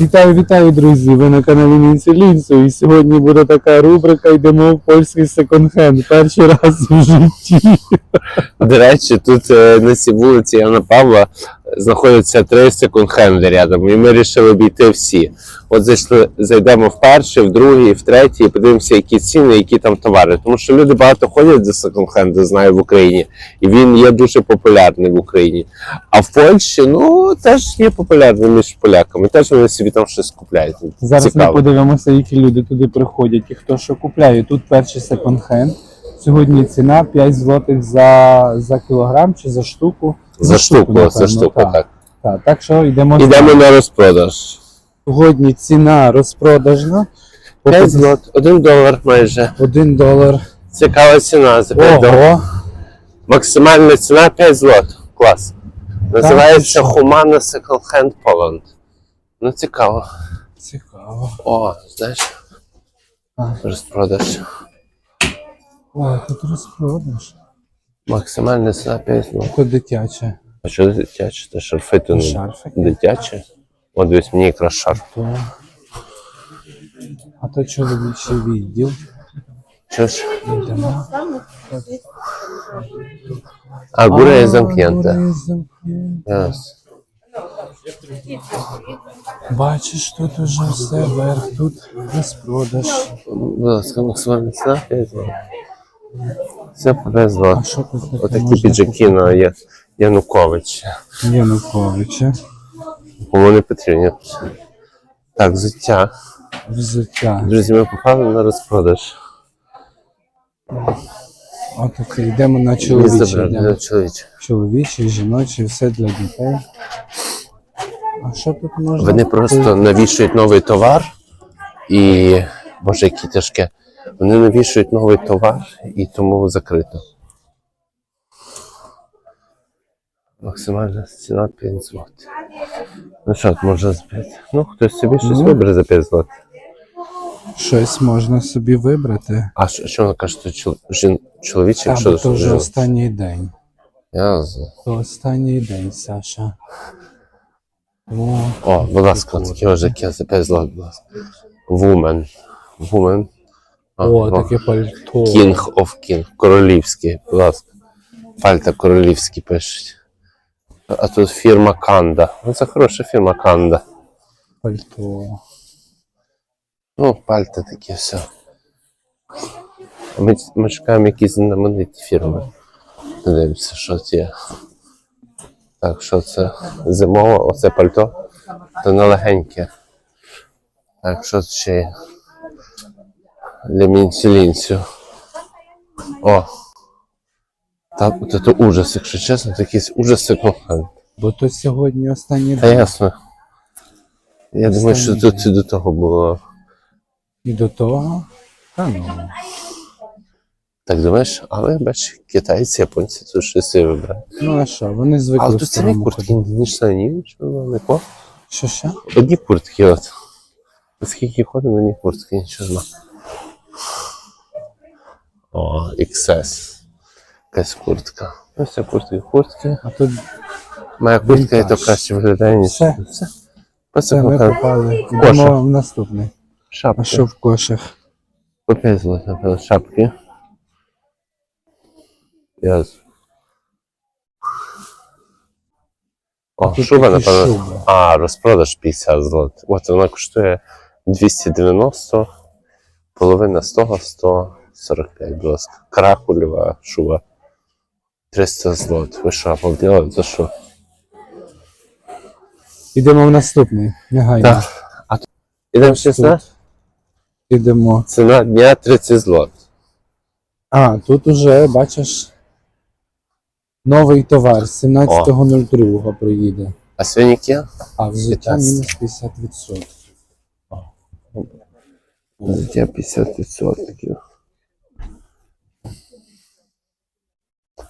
Вітаю, вітаю, друзі! Ви на каналі Лінцу. І сьогодні буде така рубрика Йдемо в польський секонд-хенд. Перший раз в житті. До речі, тут е, на цій вулиці Яна Павла знаходяться три секонд-хенди рядом, і ми вирішили обійти всі. От зайшли, зайдемо в перший, в другий, в третій, і подивимося, які ціни, які там товари. Тому що люди багато ходять до секонд-хенду, знаю в Україні, і він є дуже популярний в Україні. А в Польщі, ну, теж є популярним між поляками. Теж вони собі там щось купляють. Зараз ми подивимося, які люди туди приходять і хто що купляє. Тут перший секонд-хенд. Сьогодні ціна 5 злотих за, за кілограм чи за штуку. За штуку, за штуку, так. Так, так що йдемо. Ідемо на розпродаж. Сьогодні ціна розпродажна. 5 злот, 1 долар майже. 1 долар. Цікава ціна за 5 доларів. Максимальна ціна 5 злот. Клас. Називається? Humana Second Hand Poland. Ну цікаво. Цікаво. О, знаєш, розпродаж. Ой, тут розпродаж. Максимальна ціна 5 злот. Тут дитяче. А що дитяче? Це шарфи то не Шарфики. дитяче. От дивись, мені якраз. А то чоловічий відділ. Що ж? Йдемо. А гура є замкнента. Yes. Бачиш, тут уже все вверх, тут розпродаж. Будь ласка, максимальна ціна 5 злот. Це по 5 А що тут таке Отакі можна піджаки на Я- Януковича. Януковича. Кому не. Так, взуття. Взуття. Друзі, ми попали на розпродаж. От окей, йдемо на для чоловіче. Чоловічий, жіночий, все для дітей. А що тут можна? Вони просто навішують новий товар і. Боже, які тяжке. Вони навішують новий товар і тому закрито. Максимальна ціна 5 злот. Ну що, можна збити? Ну, хтось собі щось Ну. вибере за 5 злот. Щось можна собі вибрати. А що, що вона каже, що чол... жін... чоловіче, Так, якщо то вже жін- останній день. Я... з- То останній день, Саша. О, О, будь ласка, такі ось за 5 злот, будь ласка. Woman. Woman. А, о, о. таке пальто. King of King. Королівський, будь ласка. Пальта королівські пишуть. А тут фірма Канда. Ну, це хороша фірма Канда. Пальто. Ну, пальта такі все. Ми, ми шукаємо якісь знамениті фірми. Дивимося, що це є. Так, що це? Зимове, оце пальто. То не легеньке. Так, що це ще є? Для мінцю О! Так, от це ужас, якщо чесно, це якийсь ужас секонд-хенд. Бо то сьогодні останній Та день. ясно. Я думаю, що тут і до того було. І до того. Та ну. Так думаєш, але бач, китайці, японці тут щось і вибирають. Ну а що, вони звикли. Але в тут самі старому куртки ходити. не штані, що не по. Що ще? Одні куртки от. Скільки ходимо, одні куртки, нічого. О, XS. Якась куртка. Ось ця куртки, куртки. А тут Моя куртка і то краще виглядає, ніж. Все. Все. Це ми попали. Йдемо в наступний. А що в кошах? По 5 злот, напевно, шапки. Яс. О, Тут шуба, напевно. А, розпродаж 50 злот. От вона коштує 290, половина з того 145, будь ласка. Каракулєва шуба. 300 злот. Ви що, обалділи? За що? Йдемо в наступний. Негайно. Так. А тут ідемо ще ціна? Йдемо. Ціна дня 30 злот. А, тут уже, бачиш, новий товар 17.02 приїде. А свиніки? А взуття 15. мінус 50%. Взуття 50%.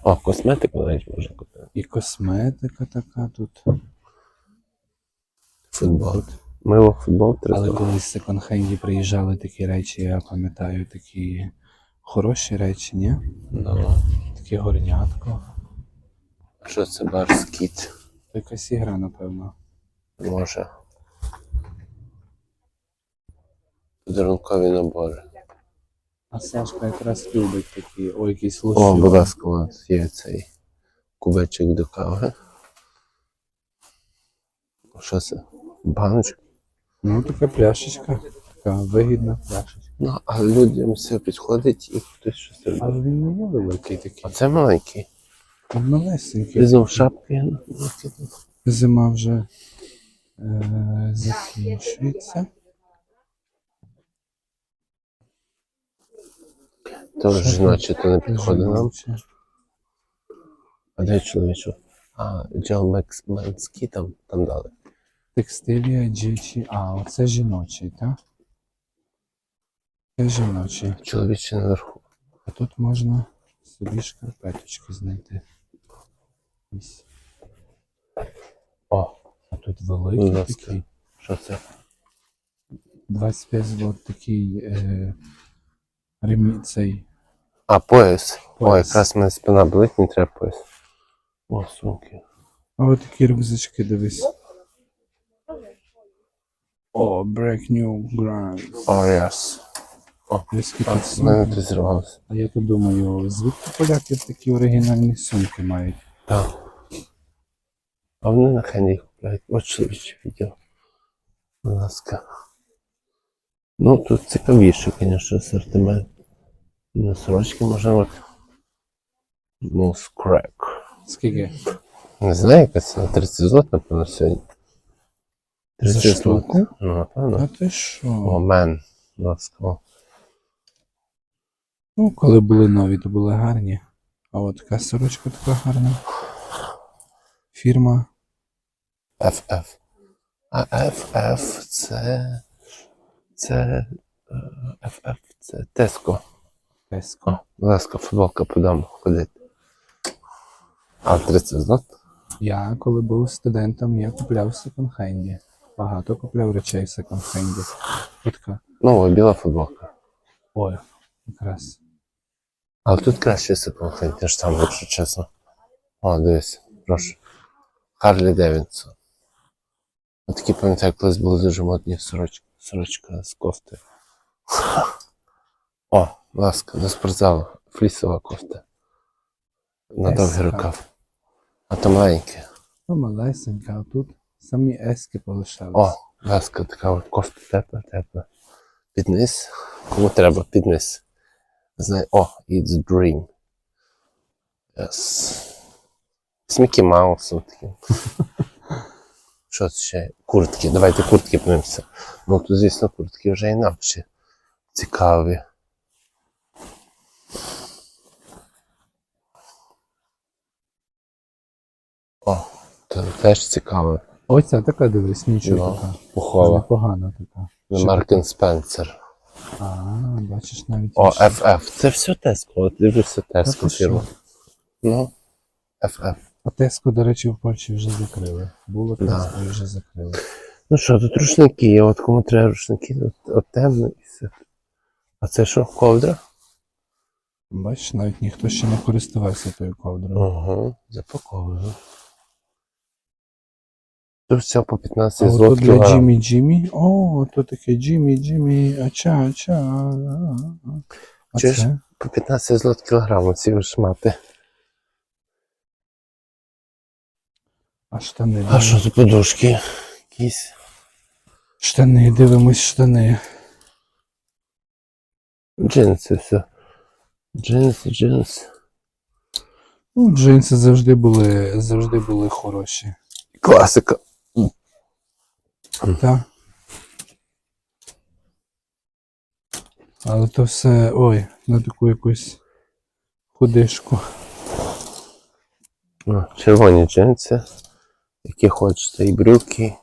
О, косметику навіть можна купити. І косметика така тут. Футбол. Мило, футбол, три Але колись в секонд-хенді приїжджали такі речі, я пам'ятаю, такі хороші речі, ні? Ну, Таке горнятко. що це барс кіт? Якась ігра, напевно. Може. Подарункові набори. А Сашка якраз любить такі, ой, якісь О, будь ласка, от є цей кубечок до кави. Що це? Баночка? Ну, така пляшечка. Така вигідна пляшечка. Ну, а людям все підходить і хтось щось робить. Але він не є великий такий. А це маленький. Він малесенький. Знов шапки. Зима вже е, закінчується. То Що жіноче, то не підходить нам. А де чоловічу? А, Джел Менський там, там дали. Текстилія джичі. А, оце жіночий, так? Це жіночий. Чоловіче наверху. А тут можна собі шкарпеточки знайти. Ось. О, А тут Будь великий ласка. такий. що це? 25 злот такий е, ремі, цей. А, пояс. О, Пояс. якраз мене спина болить, не треба пояс. О, сумки. А от такі рюкзачки, дивись. О, break new ground. О, скільки А, мене сумки. тут зірвалося. А я тут думаю, звідки поляки такі оригінальні сумки мають? Так. А вони на хенді купляють. От чоловіче відділ. Будь ласка. Ну, тут цікавіше, звісно, асортимент. На сорочки от. Ну, скрек. Скільки? Не знаю, яка ціна 30 злот, напевно, сьогодні. За 30 злот. штуку? Ну, напевно. А ти що? О, мен. Будь ласка. Ну, коли були нові, то були гарні. А от така сорочка така гарна. Фірма. FF. А FF це. Це. е, FF це Tesco. Будь ласка, футболка подам ходити. А 30 злот? Я коли був студентом, я купляв в секонд-хенді. Багато купляв речей в секонд-хенді. Отка. Ну, біла футболка. Ой, якраз. Але тут краще секонд ніж там, якщо чесно. О, дивись, прошу. Харлі Девідсон. Отакі, пам'ятаю, колись були дуже модні сорочки. Сорочка з кофти. О, будь ласка, до спортзалу. Флісова кофта. На довгий рукав. А то маленьке. Ну, малесенька, а тут самі ески полишались. О, будь ласка, така от кофта тепла, тепла. Під. Кому треба, під низ. Знає, о, it's dream. Yes. З Мікі Маусом таким. Що це ще? Куртки. Давайте куртки подивимося. Ну тут, звісно, куртки вже інакші. Цікаві. О, це теж цікаве. Ось ця така дивись, нічого Ну, така. Пухова. Непогана така. Маркен Спенсер. А, бачиш навіть. О, інше. FF. Це все Tesco. От дивлюся Tesco фірма. Ну, FF. А Теско, до речі, в Польщі вже закрили. Було Да. І вже закрили. Ну що, тут рушники, от кому треба рушники, от, от темно і все. А це що, ковдра? Бачиш, навіть ніхто ще не користувався тою ковдрою. Ага, запаковано. Тут все по 15 от злот тут для. Джиммі Джиммі. О, то таке Джиммі Джиммі, ача, ача. Чуєш? По 15 злот кілограм ці шмати. А штани. А що тут подушки? Якісь. Штани, дивимось штани. Джинси все. Джинси, джинси. Ну, джинси завжди були, завжди були хороші. Класика. Так. Але то все, ой, на таку якусь худишку. О, червоні джинси, які хочете, і брюки.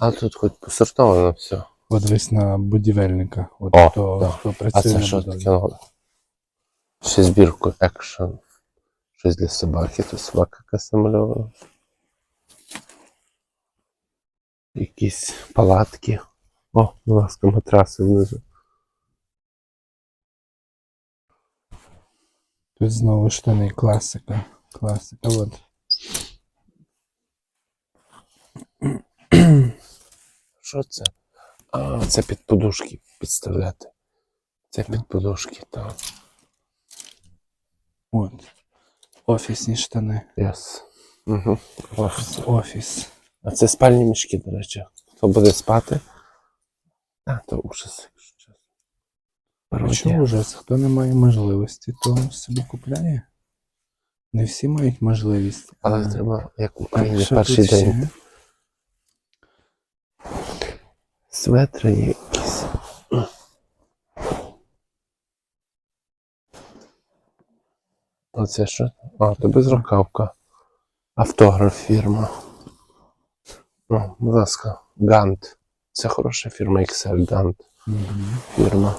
А тут хоч посортовано все. От дивись на будівельника. От О, хто, да. хто А працює це на що таке? Ще збірку екшн. Щось для собаки, тут собака якась намальована. Якісь палатки. О, будь ласка, матраси внизу. Тут знову штани, класика. Класика, от. Що це? А, це під подушки підставляти. Це під подушки, так. От. Офісні штани. Яс. Угу. Офіс. Офіс. А це спальні мішки, до речі. Хто буде спати? А, то ужас, якщо чесно. Що ужас? Хто не має можливості, то собі купляє. Не всі мають можливість. Але А, треба, як Україні перший день. Светри якісь. Оце що? А, то безрукавка. Автограф фірма. О, будь ласка, Гант. Це хороша фірма Excel Гант. Мгм. Фірма.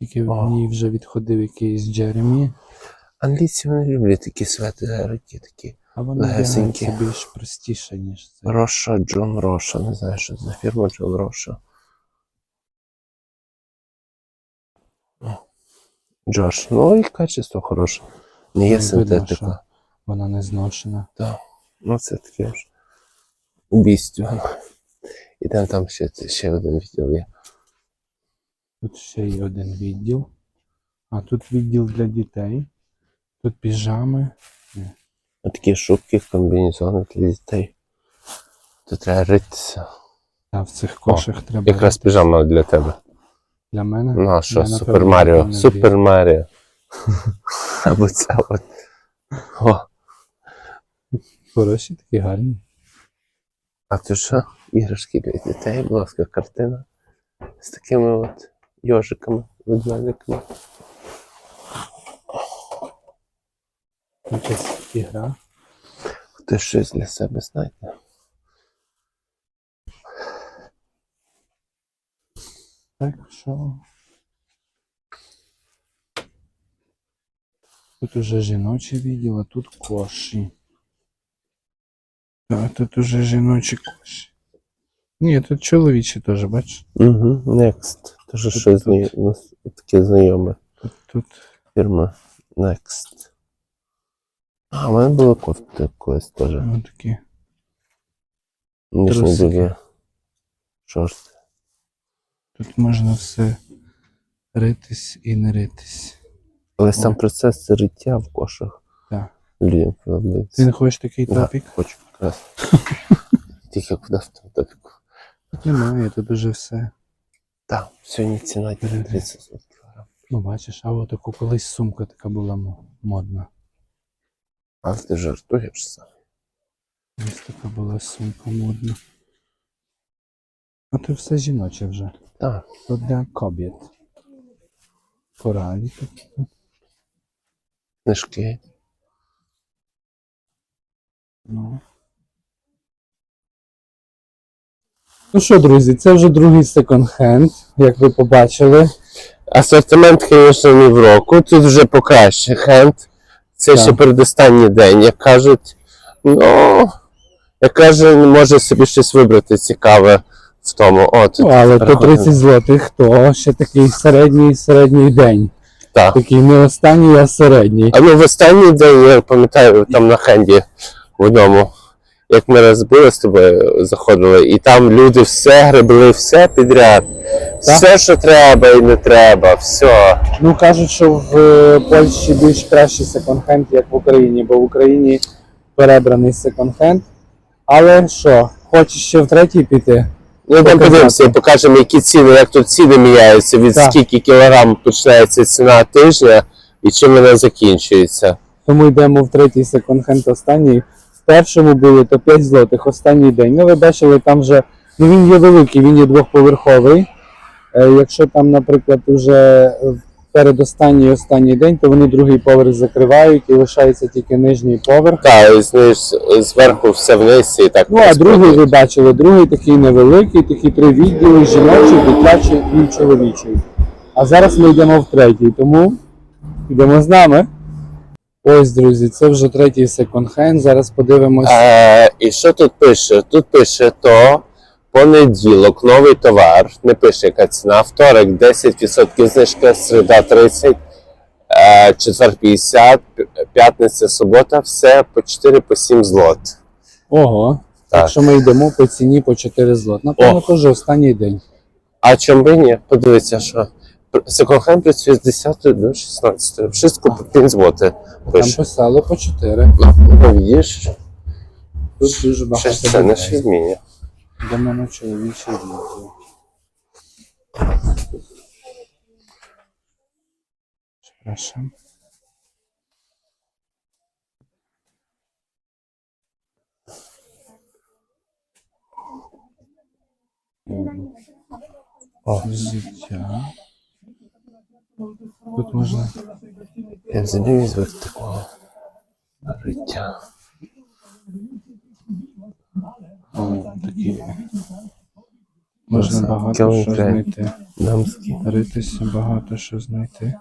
Тільки в ній вже відходив якийсь Джеремі, Англійці вони люблять такі светри, такі. а вони Легесенькі. більш простіше, ніж це. Роша Джон Роша. Не знаю, що це за фірма Джон Роша. Джош. Ну і качество хороше. Не є Ну, синтетика. Вона не зношена. Так. Ну це таке ж. Убійство. І там, там ще, ще один відділ є. Тут ще є один відділ. А тут відділ для дітей. Тут піжами. Такі шубки, комбінезони для дітей. Тут треба ритися. А в цих кошах треба. Якраз піжама для тебе. Для мене. Ну, а що, Супер Маріо. Супер Маріо. Або це от. О, Хороші такі гарні. А це що? Іграшки для дітей, будь ласка, картина. З такими от йожиками, ведмедиками. Якась ігра. Хтось щось для себе знайде. Так що. Тут уже жіночий відділ, а тут коші. А тут уже жіночі коші. Ні, тут чоловічі теж, бачиш? Угу, Next. Тоже Тут- щось тут. зна... таке знайоме. Тут, тут Фірма Next. А, у мене була кофта колись теж. ну, такі. Трусики. білі шорти. Тут можна все ритись і не ритись. Але сам процес риття в кошах. Так. Людям подобається. Ти не хочеш такий Да, топік? Хочу якраз. Тільки куди в тому топіку. Тут немає, тут уже все. Так, сьогодні ціна Передай. 30 за кілограм. Ну, бачиш, а от таку колись сумка така була модна. Але ти жартуєш сам. Ось така була сумка модна. А то все жіноче вже. Так. То для кобіт. Коралі такі. Книжки. Ну. Ну що, друзі, це вже другий секонд-хенд, як ви побачили. Асортимент, звісно, не в року. Тут вже покраще хенд. Це Так. ще передостанній день, як кажуть. Ну, як каже, може собі щось вибрати цікаве в тому. О, тут Ну, але то 30 злотих, то ще такий середній середній день. Так. Такий не останній, а середній. А ну в останній день, я пам'ятаю, там на хенді в одному, як ми раз були з тобою, заходили, і там люди все гребли, все підряд. Все, що треба і не треба, все. Ну кажуть, що в е, Польщі більш кращий секонд-хенд, як в Україні, бо в Україні перебраний секонд-хенд. Але що, хочеш ще в третій піти? Ну, там Показати. подивимося, покажемо, які ціни, як тут ціни міняються, від Так. скільки кілограм починається ціна тижня і чим вона закінчується. Тому йдемо в третій секонд-хенд останній. Першому були то 5 злотих, останній день. Ну, ви бачили, там вже ну, він є великий, він є двохповерховий. Е, якщо там, наприклад, вже передостанній останній день, то вони другий поверх закривають і лишається тільки нижній поверх. Так, і знаєш, зверху все вниз і так. Ну, а другий ви бачили, другий такий невеликий, такі три відділи, жіночий, дитячий і чоловічий. А зараз ми йдемо в третій, тому йдемо з нами. Ось, друзі, це вже третій секонд-хенд. Зараз подивимось. Е, і що тут пише? Тут пише то понеділок, новий товар. Не пише, яка ціна. Вторик 10% знижка, середа 30, е, четвер 50, п'ятниця, субота, все по 4 по 7 злот. Ого, Так. Якщо ми йдемо по ціні по 4 злот. Напевно, теж останній день. А чому би ні? Подивіться, що секонд-хенд з 10 до 16. Wszystko по 5 злотих. Там Пише. писали по 4. Ну, видиш, Тут дуже багато це не людей. ще змінює. До мене чоловічий відділ. Przepraszam. О. Життя. Тут можна Я взагалі звик такого життя. такі. Можна багато що знайти. Дамські. Ритися багато що знайти.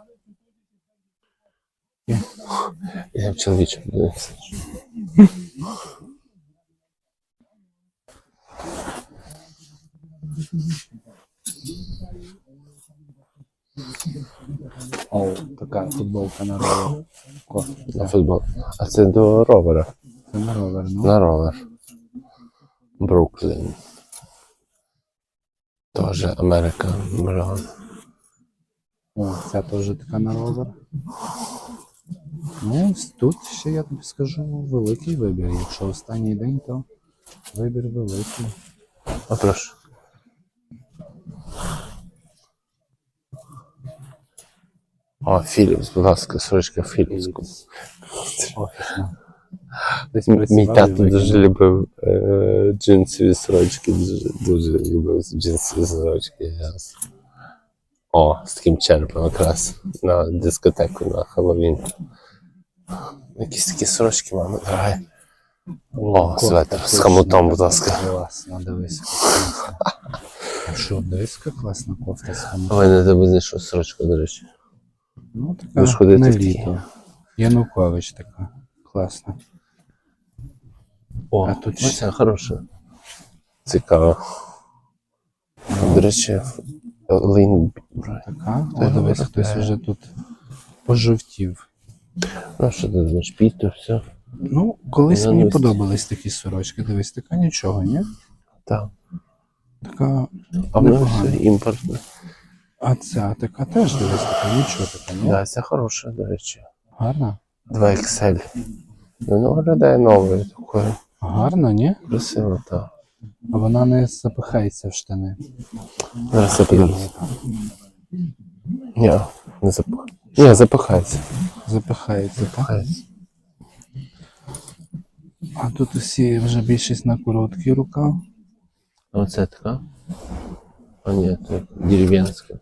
Я в чоловічому дивився. О, така футболка на ровер. О, На футбол. А це до ровера. Це на ровер, ну. На ровер. Бруклін. Тоже Америка. Браун. О, ця теж така на ровер. Ну, тут ще я тобі скажу великий вибір. Якщо останній день, то вибір великий. А прошу. О, Філіпс, будь ласка, сорочка. Офісно. Десь Мій тато дуже любив е, джинсові сорочки, дуже, дуже любив джинсові сорочки. ясно. О, з таким черепом якраз на дискотеку на Хеллоуін. Якісь такі сорочки, мама, давай. О, светр з точно хомутом, будь ласка. Класно, дивись. що, дивись, яка класна кофта з хомутом. Ой, не тебе знайшов сорочку, до речі. Ну, така ходити на в літо. Янукович така. Класна. О, А тут ось це хороше. Цікаво. До речі, Лейн. Така. Та О, дивись, хтось вже тут пожовтів. Ну, що ти знаєш, піто, все. Ну, колись мені подобались такі сорочки. Дивись, така нічого, ні? Так. Така. А все імпортне. А ця така теж дивись, така нічого така, ні? Да, це хороше, до речі. Гарна. 2 XL. Воно виглядає новою такою. Гарна, ні? Красиво, так. А вона не запихається в штани. Зараз я подивлюся. Ні, не запахається. Ні. Запихається, так? Запахається. А тут усі вже більшість на короткий рукав. Оце така? А ні, це дерев'янська.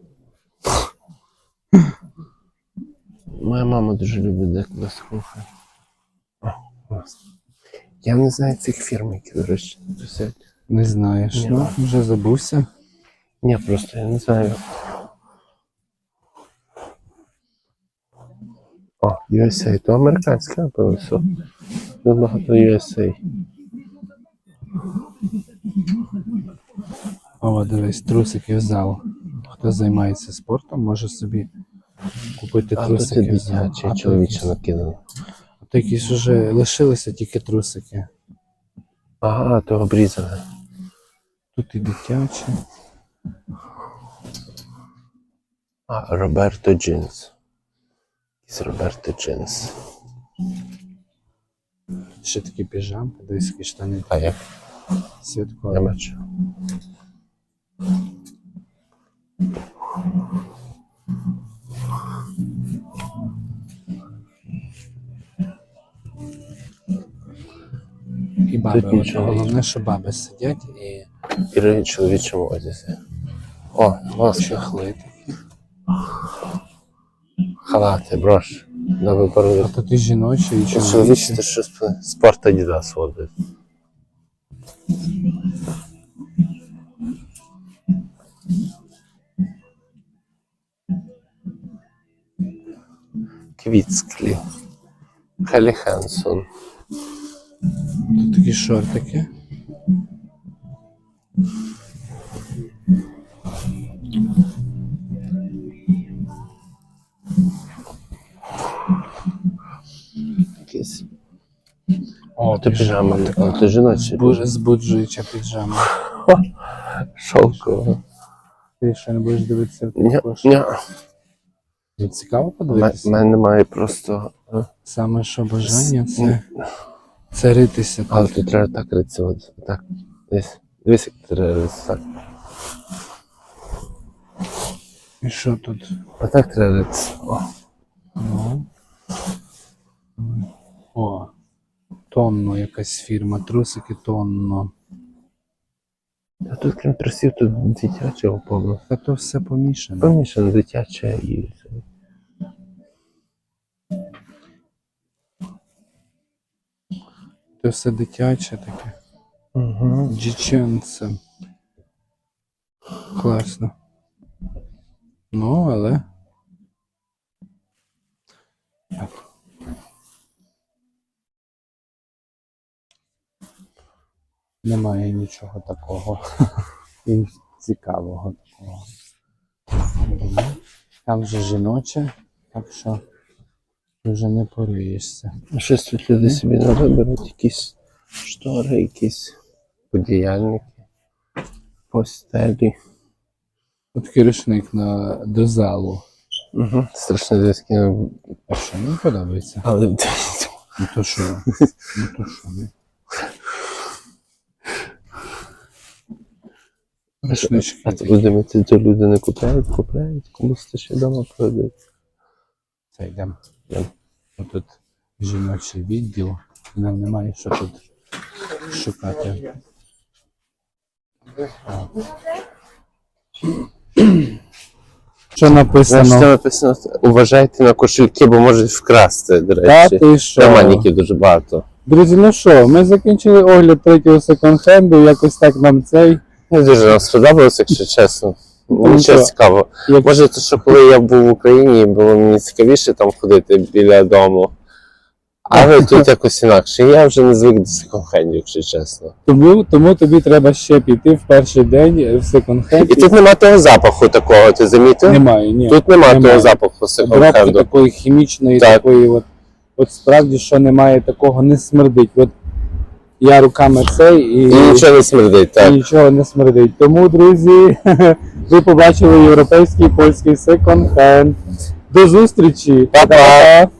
Моя мама дуже любить деколи слухати. Я не знаю цих фірм, які, до речі, висять. Не знаєш. Ні. Ну, вже забувся. Ні, просто я не знаю. О, USA, то американське, напевно, все. Тут багато USA. О, дивись, трусики в зал. Хто займається спортом, може собі купити А трусики в зал. дитячі, А чоловічі якісь- вже лишилися тільки трусики. Ага, то обрізане. Тут і дитячі. А, Роберто Джинс. Із Роберто Джинс. Ще такі піжамки, які штани А як? Я бачу. І баби. От, головне, що баби сидять і в чоловічому одязі. О, маска. чехли такі. Халати, брош. На вибору. А тут і жіночі, і Чоловічі, чоловічі. це що спорт Adidas водить. Квіцклі. Хелі Хенсон. Тут такі шортики. Якісь. О, то піжама, така, то жіноча. Збуж- Збуджуюча піжама. Шовкова. Ти ще не будеш дивитися в Ня, Цікаво У мене немає просто. Саме що бажання це, це ритися Але тут. треба так ритися. От, так. Десь. Дивись, як треба ритися. Так. І що тут? Отак треба ритися. О. Ну. О, тонно якась фірма, трусики тонно. А тут крім трусів, тут дитячого повно. Та то все помішано. Помішано дитяче і. То все дитяче таке. Угу. Діченце. Класно. Ну, але. Так. Немає нічого такого і цікавого такого. Там вже жіноче, так що вже не пориєшся. Щось тут люди собі на виберуть, якісь штори, якісь подіяльники, постелі. От такий на до залу. Угу. Страшно диски. А що мені подобається? Але Ну то що? Ну то що? Рушнички. а то будемо це то люди не купляють, купляють, комусь це ще вдома продають. Це йдемо. Тут жіночий відділ. Нам немає що тут шукати. Що написано? це написано, уважайте на кошельки, бо можуть вкрасти, до Та речі. ти що? Романіків дуже багато. Друзі, ну що, ми закінчили огляд третього секонд-хенду, якось так нам цей. Не дуже нам сподобалося, якщо чесно. Мені що? щось цікаво. Як... Може, то, що коли я був в Україні, було мені цікавіше там ходити біля дому. Але тут якось інакше. Я вже не звик до секонд-хендів, якщо чесно. Тому, тому тобі треба ще піти в перший день в секонд-хенд. І тут нема того запаху такого, ти замітив? немає, ні. Тут нема немає. того запаху секонд-хенду. такої хімічної, Так. такої, от, от справді, що немає такого, не смердить. От я руками цей і, І нічого не смердить, і так. нічого не смердить. Тому, друзі, ви побачили європейський польський секонд-хенд. До зустрічі! Па-па!